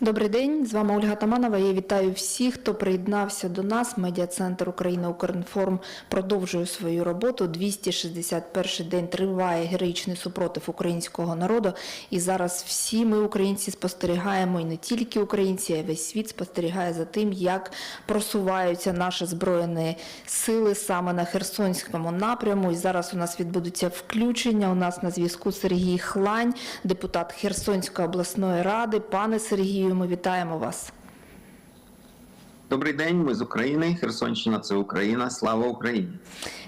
Добрий день, з вами Ольга Таманова. Я вітаю всіх, хто приєднався до нас. Медіа-центр Україна Укрінформ продовжує свою роботу. 261 день триває героїчний супротив українського народу. І зараз всі ми, українці, спостерігаємо, і не тільки українці, а й весь світ спостерігає за тим, як просуваються наші збройні сили саме на Херсонському напряму. І зараз у нас відбудуться включення. У нас на зв'язку Сергій Хлань, депутат Херсонської обласної ради. Пане Сергію, ми вітаємо вас. Добрий день, ми з України. Херсонщина це Україна. Слава Україні!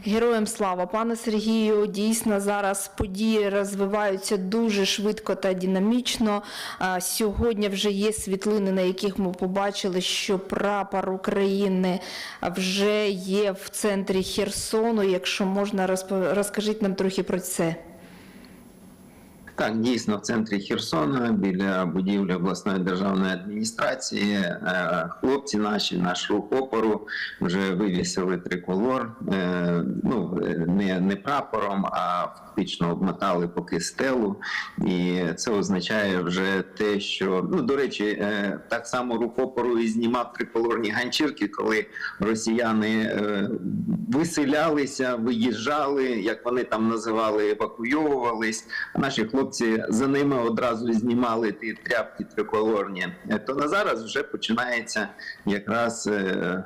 Героям слава, пане Сергію. Дійсно, зараз події розвиваються дуже швидко та динамічно. Сьогодні вже є світлини, на яких ми побачили, що прапор України вже є в центрі Херсону. Якщо можна, розкажіть нам трохи про це. Так, дійсно, в центрі Херсона, біля будівлі обласної державної адміністрації, е, хлопці наші, наш рух опору, вже вивісили триколор. е, Ну не, не прапором, а фактично обмотали поки стелу. І це означає вже те, що ну до речі, е, так само рух опору і знімав триколорні ганчірки, коли росіяни виселялися, виїжджали, як вони там називали, евакуйовувались. Наші хлопці за ними одразу знімали ті тряпки триколорні. Е, То на зараз вже починається якраз е,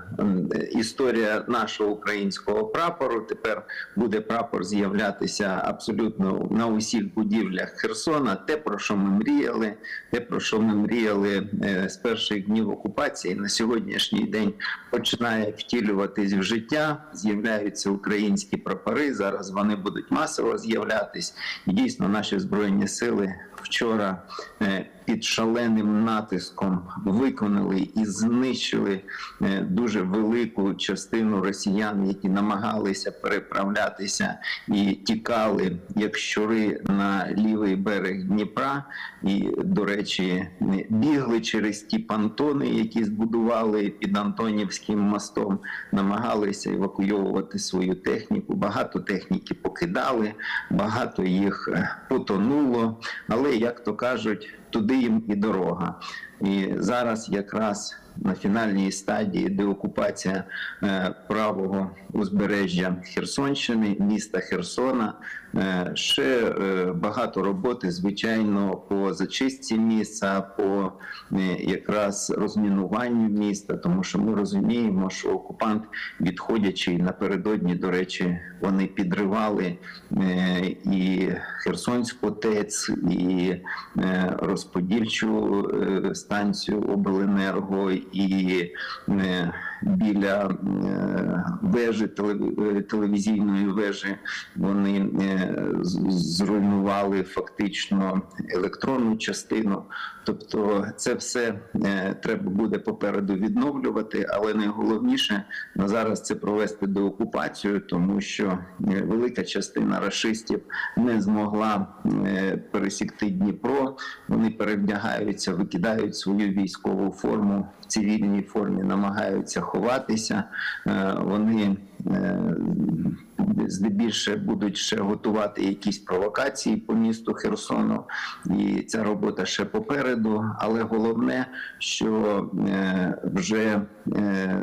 історія нашого українського прапору. Тепер буде прапор з'являтися абсолютно на усіх будівлях Херсона. Те, про що ми мріяли, те, про що ми мріяли е, з перших днів окупації, на сьогоднішній день починає втілюватись в життя. З'являються українські прапори. Зараз вони будуть масово з'являтись. Дійсно наші збройні сили. Вчора е, під шаленим натиском виконали і знищили е, дуже велику частину росіян, які намагалися переправлятися і тікали як щури на лівий берег Дніпра. І, до речі, бігли через ті пантони, які збудували під Антонівським мостом, намагалися евакуйовувати свою техніку. Багато техніки покидали, багато їх е, потонуло. Але як то кажуть, туди їм і дорога. І зараз якраз на фінальній стадії деокупація е, правого узбережжя Херсонщини, міста Херсона. Е, ще е, багато роботи, звичайно, по зачистці міста, по е, якраз розмінуванню міста, тому що ми розуміємо, що окупант, відходячи напередодні, до речі, вони підривали і Херсонську ТЕЦ, і розподільчу станцію обленерго, і біля е, вежі е, телевізійної вежі вони е, зруйнували фактично електронну частину. Тобто, це все треба буде попереду відновлювати, але найголовніше на зараз це провести деокупацію, тому що велика частина рашистів не змогла пересікти Дніпро. Вони перевдягаються, викидають свою військову форму цивільній формі, намагаються ховатися. Е, Вони е, здебільше будуть ще готувати якісь провокації по місту Херсону, і ця робота ще попереду. Але головне, що е, вже е,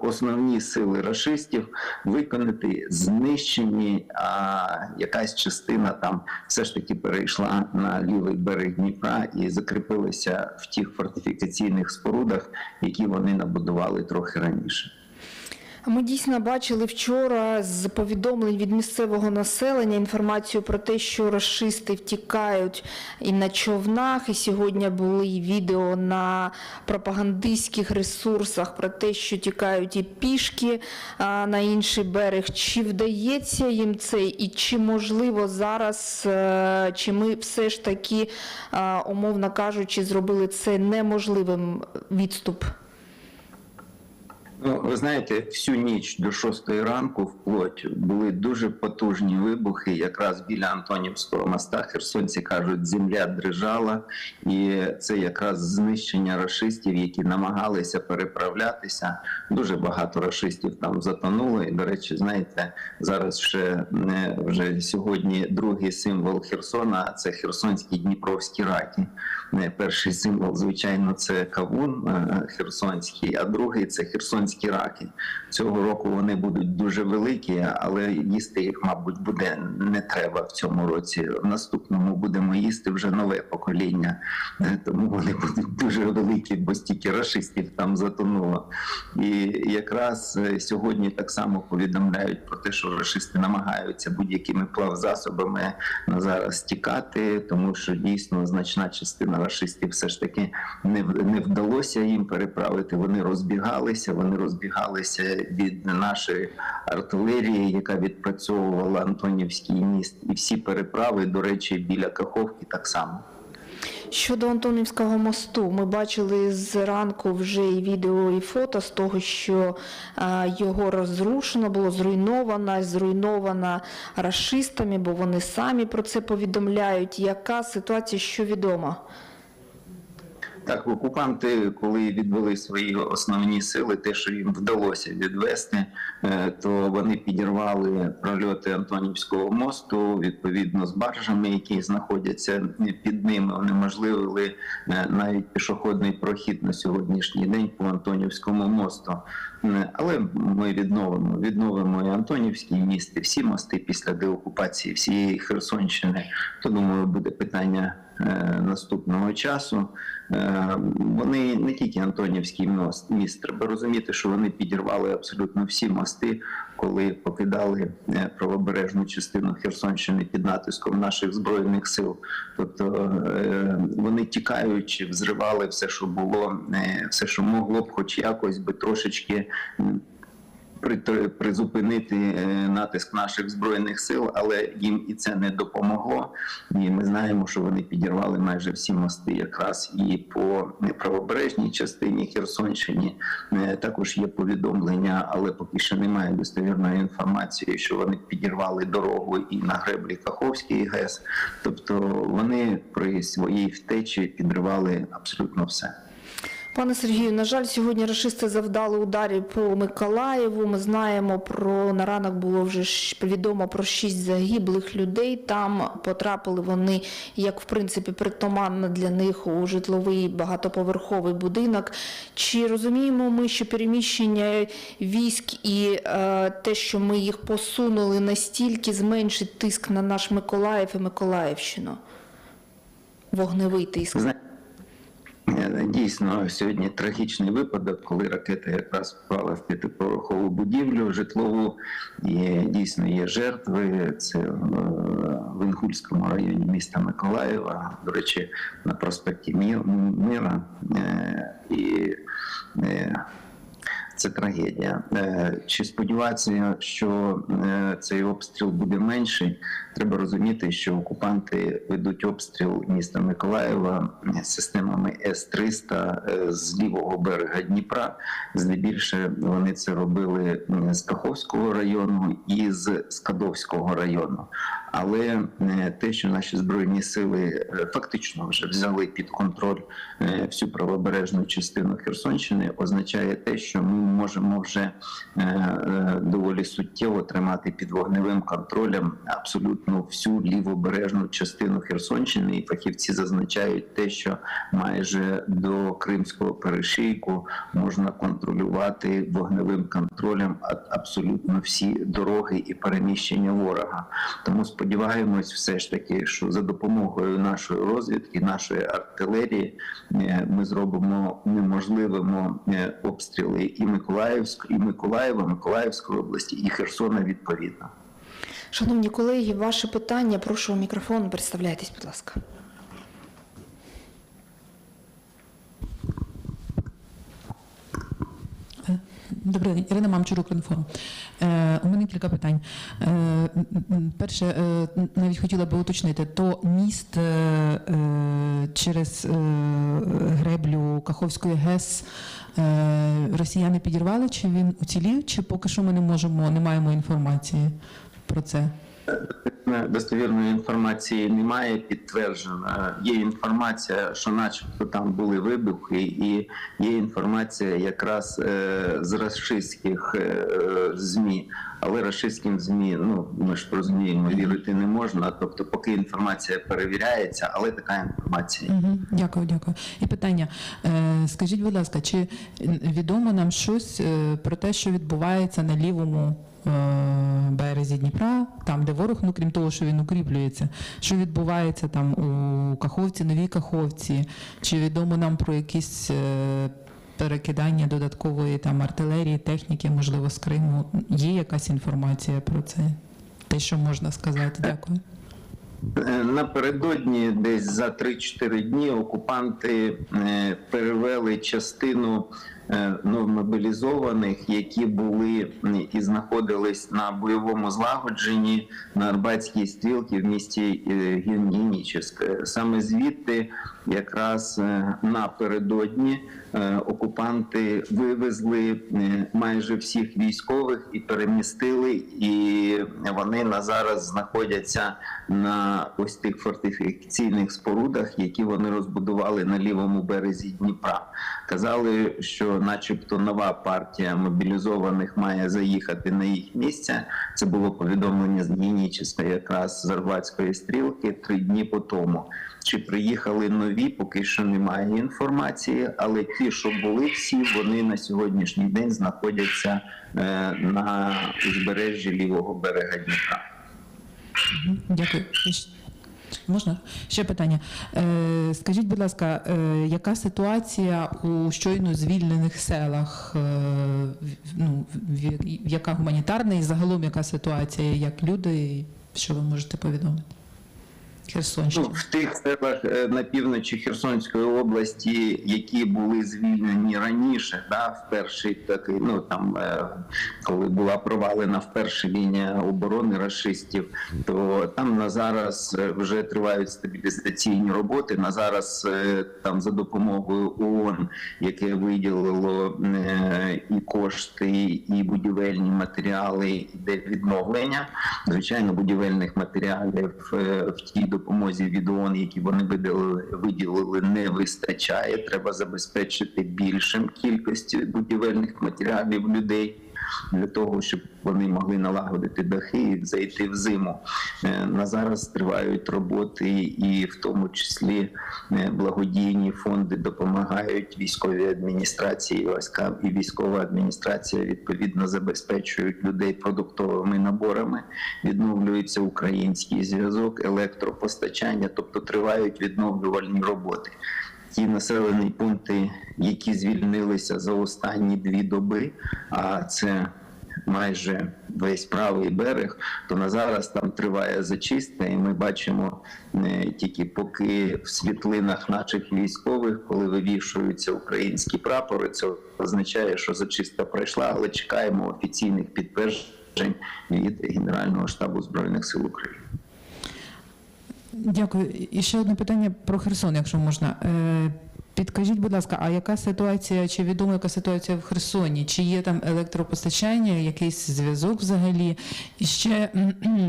основні сили рашистів виконати знищені, а якась частина там все ж таки перейшла на лівий берег Дніпра і закріпилася в тих фортифікаційних спорудах, які вони набудували трохи раніше. Ми дійсно бачили вчора з повідомлень від місцевого населення інформацію про те, що расисти втікають і на човнах. І сьогодні були відео на пропагандистських ресурсах про те, що тікають і пішки на інший берег. Чи вдається їм це, і чи можливо зараз, е, чи ми все ж таки, а, умовно кажучи, зробили це неможливим відступ? Ну, ви знаєте, всю ніч до шостої ранку вплоть були дуже потужні вибухи. Якраз біля Антонівського моста херсонці кажуть, земля дрижала, і це якраз знищення рашистів, які намагалися переправлятися. Дуже багато рашистів там затонуло. І, до речі, знаєте, зараз ще не вже сьогодні другий символ Херсона це херсонські дніпровські раки. Не, Перший символ, звичайно, це кавун е, херсонський, а другий це херсонські раки. Цього року вони будуть дуже великі, але їсти їх, мабуть, буде не треба в цьому році. В наступному будемо їсти вже нове покоління, тому вони будуть дуже великі, бо стільки рашистів там затонуло. І якраз е, сьогодні так само повідомляють про те, що рашисти намагаються будь-якими плавзасобами на зараз тікати, тому що дійсно значна частина рашистів все ж таки не, не вдалося їм переправити. Вони розбігалися, вони розбігалися від нашої артилерії, яка відпрацьовувала Антонівський міст, і всі переправи, до речі, біля Каховки так само. Щодо Антонівського мосту, ми бачили зранку вже і відео, і фото з того, що е, його розрушено, було зруйновано, зруйновано рашистами, бо вони самі про це повідомляють. Яка ситуація, що відомо? Так, окупанти, коли відвели свої основні сили, те, що їм вдалося відвести, е, то вони підірвали прольоти Антонівського мосту відповідно з баржами, які знаходяться під ними. Унеможливили е, навіть пішохідний прохід на сьогоднішній день по Антонівському мосту. Е, Але ми відновимо відновимо і Антонівський міст, і всі мости після деокупації всієї Херсонщини. То думаю, буде питання наступного часу. Е, Вони не тільки Антонівський мост, міст. Треба розуміти, що вони підірвали абсолютно всі мости, коли покидали е, правобережну частину Херсонщини під натиском наших збройних сил. Тобто е, вони тікаючи, взривали все, що було, е, все, що могло б, хоч якось би трошечки. Призупинити е, натиск наших збройних сил, але їм і це не допомогло. І ми знаємо, що вони підірвали майже всі мости, якраз і по правобережній частині Херсонщині. Е, Також є повідомлення, але поки що немає достовірної інформації, що вони підірвали дорогу і на греблі Каховський ГЕС. Тобто вони при своїй втечі підривали абсолютно все. Пане Сергію, на жаль, сьогодні рашисти завдали ударів по Миколаєву. Ми знаємо про на ранок було вже відомо про шість загиблих людей. Там потрапили вони, як в принципі, притаманно для них у житловий багатоповерховий будинок. Чи розуміємо ми, що переміщення військ і е, те, що ми їх посунули настільки, зменшить тиск на наш Миколаїв і Миколаївщину? Вогневий тиск. Е, Дійсно, сьогодні трагічний випадок, коли ракета якраз впала в п'ятиповерхову будівлю житлову. І дійсно є жертви. Це е, в Інгульському районі міста Миколаєва. До речі, на проспекті Мира. Е, І це трагедія. Чи сподіватися, що цей обстріл буде менший? Треба розуміти, що окупанти ведуть обстріл міста Миколаєва системами С-300 е, з лівого берега Дніпра. Здебільше вони це робили з Каховського району і з Скадовського району. Але е, те, що наші збройні сили е, фактично вже взяли під контроль е, всю правобережну частину Херсонщини, означає те, що ми можемо вже е, е, доволі суттєво тримати під вогневим контролем абсолютно всю лівобережну частину Херсонщини. І фахівці зазначають те, що майже до Кримського перешийку можна контролювати вогневим контролем абсолютно всі дороги і переміщення ворога. Тому сподіваємось, все ж таки, що за допомогою нашої розвідки, нашої артилерії, е, ми зробимо неможливими е, обстріли і Миколаївськ, і Миколаєва, Миколаївської області, і Херсона відповідно. Шановні колеги, ваше питання, прошу мікрофон, представляйтесь, будь ласка. Добрий день, Ірина Мамчурук, Інформ. Е, у мене кілька питань. Е, перше, е, навіть хотіла би уточнити, то міст е, е, через е, греблю Каховської ГЕС е, росіяни підірвали, чи він уцілів, чи поки що ми не можемо, не маємо інформації про це? Достовірної інформації немає підтверджено. Є інформація, що начебто там були вибухи, і є інформація якраз е, з рашистських е, змі. Але рашистським змі, ну ми ж розуміємо, вірити не можна. Тобто, поки інформація перевіряється, але така інформація. Угу, дякую, дякую. І питання: е, скажіть, будь ласка, чи відомо нам щось е, про те, що відбувається на лівому е, березі Дніпра, там, де ворог, ну крім того, що він укріплюється, що відбувається там у Каховці, Новій Каховці? Чи відомо нам про якісь е, перекидання додаткової там артилерії, техніки, можливо, з Криму? Є якась інформація про це? Те, що можна сказати? Дякую. Е, Напередодні, десь за 3-4 дні, окупанти е, перевели частину е, новомобілізованих, які були і знаходились на бойовому злагодженні на Арбатській стрілці в місті е, Саме звідти, якраз е, напередодні, е, окупанти вивезли е, майже всіх військових і перемістили, і вони на зараз знаходяться на ось тих фортифікаційних спорудах, які вони розбудували на лівому березі Дніпра. Казали, що, начебто, нова партія мобілізованих має заїхати на їх місце. Це було повідомлення з Геніческа, якраз з Арбатської стрілки три дні по тому. Чи приїхали нові, поки що немає інформації, але ті, що були всі, вони на сьогоднішній день знаходяться е, на узбережжі лівого берега Дніпра. Дякую. Можна ще питання? Е, скажіть, будь ласка, е, яка ситуація у щойно звільнених селах? Ну, в- яка гуманітарна і загалом яка ситуація? Як люди? Що ви можете повідомити? Херсонщина. Ну, в тих селах е, на півночі Херсонської області, які були звільнені раніше, да, в перший такий, ну там е, коли була провалена вперше лінія оборони рашистів, то там на зараз е, вже тривають стабілізаційні роботи. На зараз там за допомогою ООН, яке виділило і кошти, і будівельні матеріали, іде відновлення. Звичайно, будівельних матеріалів в тій допомозі від ООН, які вони виділили, виділили, не вистачає. Треба забезпечити більшим кількістю будівельних матеріалів людей. Для того щоб вони могли налагодити дахи і зайти в зиму. Е, На зараз тривають роботи, і в тому числі е, благодійні фонди допомагають військовій адміністрації і військам, і військова адміністрація відповідно забезпечують людей продуктовими наборами. Відновлюється український зв'язок, електропостачання, тобто тривають відновлювальні роботи. Ті населені пункти, які звільнилися за останні дві доби, а це майже весь правий берег, то на зараз там триває зачистка, і ми бачимо е, тільки поки в світлинах наших військових, коли вивішуються українські прапори, це означає, що зачистка пройшла, але чекаємо офіційних підтверджень від Генерального штабу збройних сил України. Дякую. І ще одне питання про Херсон, якщо можна. Підкажіть, будь ласка, а яка ситуація, чи відома яка ситуація в Херсоні? Чи є там електропостачання, якийсь зв'язок взагалі? І ще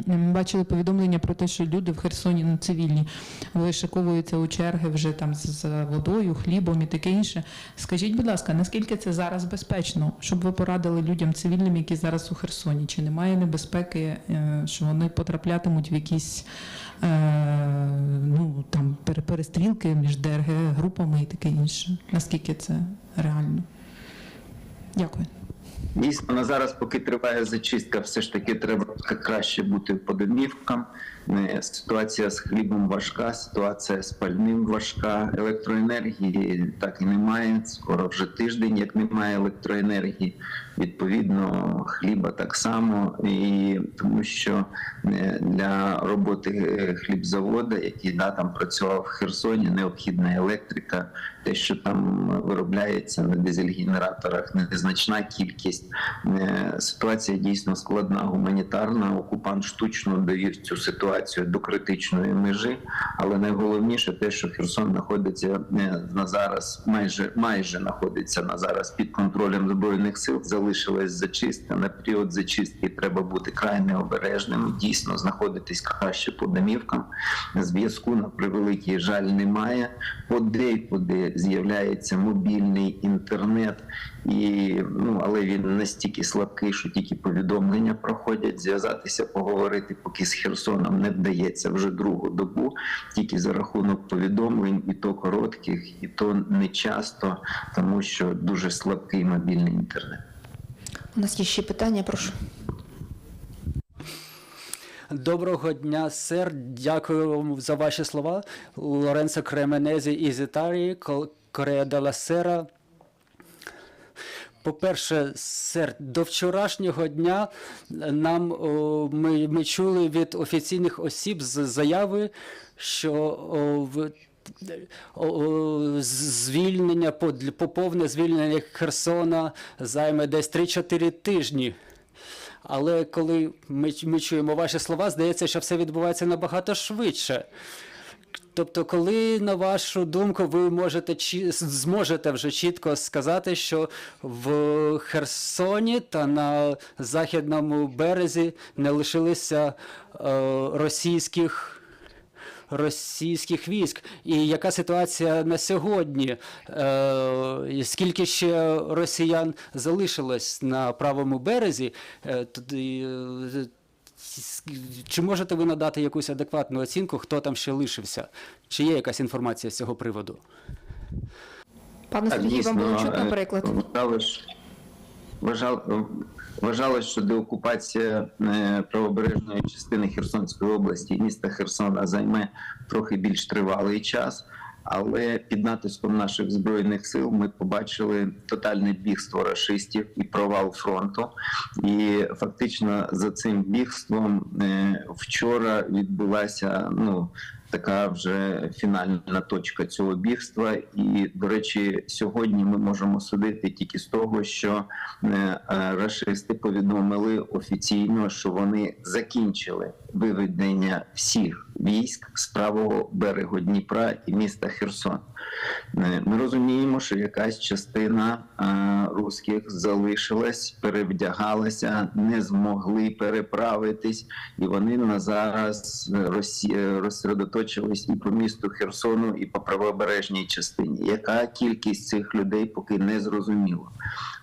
ми бачили повідомлення про те, що люди в Херсоні ну, цивільні вишиковуються у черги вже там з- з водою, хлібом і таке інше. Скажіть, будь ласка, наскільки це зараз безпечно, щоб ви порадили людям цивільним, які зараз у Херсоні? Чи немає небезпеки, е, що вони потраплятимуть в якісь е, ну, там, перестрілки між ДРГ групами і таке інше. Наскільки це реально? Дякую. Дійсно, на зараз, поки триває зачистка, все ж таки треба краще бути по домівкам. Ситуація з хлібом важка, ситуація з пальним важка. Електроенергії так і немає. Скоро вже тиждень, як немає електроенергії. Відповідно, хліба так само, і тому що е, для роботи е, хлібзавода, який да, там працював в Херсоні, необхідна електрика. Те, що там виробляється на дизель-генераторах, незначна кількість. Е, Ситуація дійсно складна гуманітарна. Окупант штучно довів цю ситуацію до критичної межі, але найголовніше те, що Херсон знаходиться на зараз, майже майже знаходиться на зараз під контролем збройних сил. Залишилась зачистка. На період зачистки треба бути крайне обережним. Дійсно знаходитись краще по домівкам. Зв'язку на превеликий жаль немає. Подейкуди з'являється мобільний інтернет, і ну але він настільки слабкий, що тільки повідомлення проходять. Зв'язатися, поговорити, поки з Херсоном не вдається вже другу добу, тільки за рахунок повідомлень, і то коротких, і то не часто, тому що дуже слабкий мобільний інтернет. У нас є ще питання, прошу. Доброго дня, сер. Дякую вам за ваші слова. Лоренцо Кременезі із Італії, Корея Сера. По-перше, сер, до вчорашнього дня нам о, ми, ми чули від офіційних осіб з заяви, що о, в, звільнення, поповне звільнення Херсона займе десь 3-4 тижні. Але коли ми, ми чуємо ваші слова, здається, що все відбувається набагато швидше. Тобто, коли, на вашу думку, ви можете чі- зможете вже чітко сказати, що в Херсоні та на західному березі не лишилися е, російських російських військ. І яка ситуація на сьогодні? Е, скільки ще росіян залишилось на правому березі? Е, туди, е, чи можете ви надати якусь адекватну оцінку, хто там ще лишився? Чи є якась інформація з цього приводу? Пане Сергій, вам було чутно е, вважалось, що деокупація е, правобережної частини Херсонської області міста Херсона займе трохи більш тривалий час. Але під натиском наших збройних сил ми побачили тотальне бігство рашистів і провал фронту. І фактично за цим бігством е, вчора відбулася ну така вже фінальна точка цього бігства. І, до речі, сьогодні ми можемо судити тільки з того, що е, рашисти повідомили офіційно, що вони закінчили виведення всіх військ з правого берегу Дніпра і міста Херсон. Е, Ми розуміємо, що якась частина е, русських залишилась, перевдягалася, не змогли переправитись, і вони на зараз розсі- е, розсередоточились і по місту Херсону, і по правобережній частині. Яка кількість цих людей поки не зрозуміло.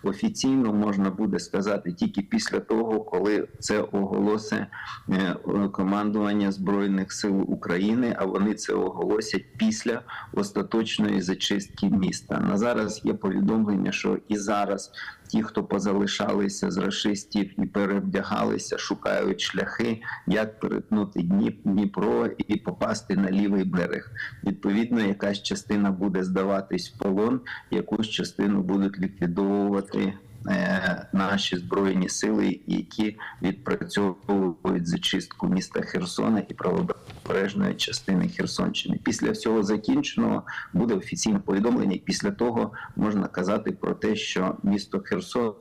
Офіційно можна буде сказати тільки після того, коли це оголосить е, командування збройних сил України, а вони це оголосять після остаточної зачистки міста. На зараз є повідомлення, що і зараз ті, хто позалишалися з рашистів і перевдягалися, шукають шляхи, як перетнути Дніпро і попасти на лівий берег. Відповідно, якась частина буде здаватись в полон, якусь частину будуть ліквідовувати. Е, Наші збройні сили, які відпрацьовують зачистку міста Херсона і правобережної частини Херсонщини. Після всього закінченого буде офіційне повідомлення, і після того можна казати про те, що місто Херсон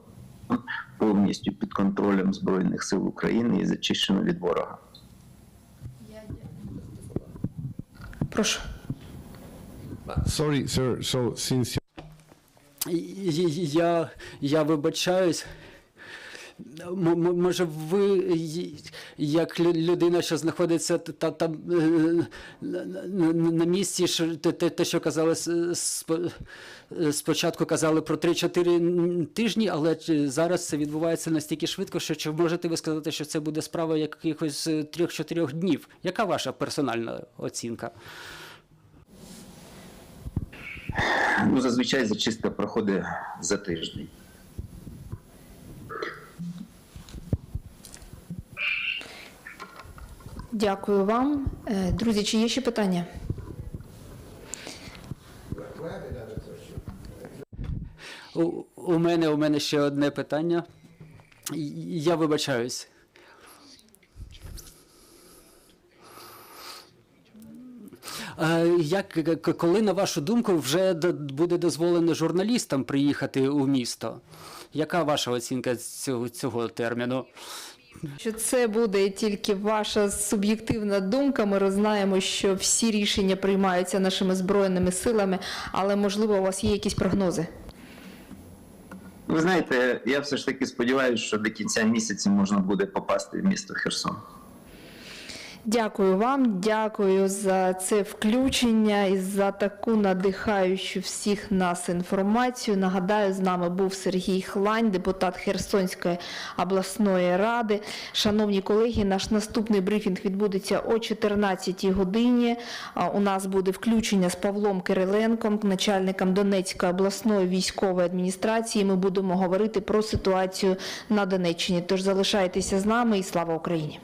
повністю під контролем збройних сил України і зачищено від ворога. Прошу. Sorry, sir. So since Я, я вибачаюсь. Може, ви, як людина, що знаходиться та, там е, на, місці, що те, те, що казали е, спочатку, казали про 3-4 тижні, але зараз це відбувається настільки швидко, що чи можете ви сказати, що це буде справа якихось 3-4 днів? Яка ваша персональна оцінка? Ну, зазвичай зачистка проходить за тиждень. Дякую вам. Е, Друзі, чи є ще питання? У, у мене у мене ще одне питання. Я вибачаюсь. Як коли на вашу думку вже буде дозволено журналістам приїхати у місто? Яка ваша оцінка цього, цього терміну? Що це буде тільки ваша суб'єктивна думка. Ми знаємо, що всі рішення приймаються нашими збройними силами, але можливо у вас є якісь прогнози. Ви знаєте, я все ж таки сподіваюся, що до кінця місяця можна буде попасти в місто Херсон. Дякую вам, дякую за це включення і за таку надихаючу всіх нас інформацію. Нагадаю, з нами був Сергій Хлань, депутат Херсонської обласної ради. Шановні колеги, наш наступний брифінг відбудеться о 14 годині. У нас буде включення з Павлом Кириленком, начальником Донецької обласної військової адміністрації. Ми будемо говорити про ситуацію на Донеччині. Тож залишайтеся з нами і слава Україні.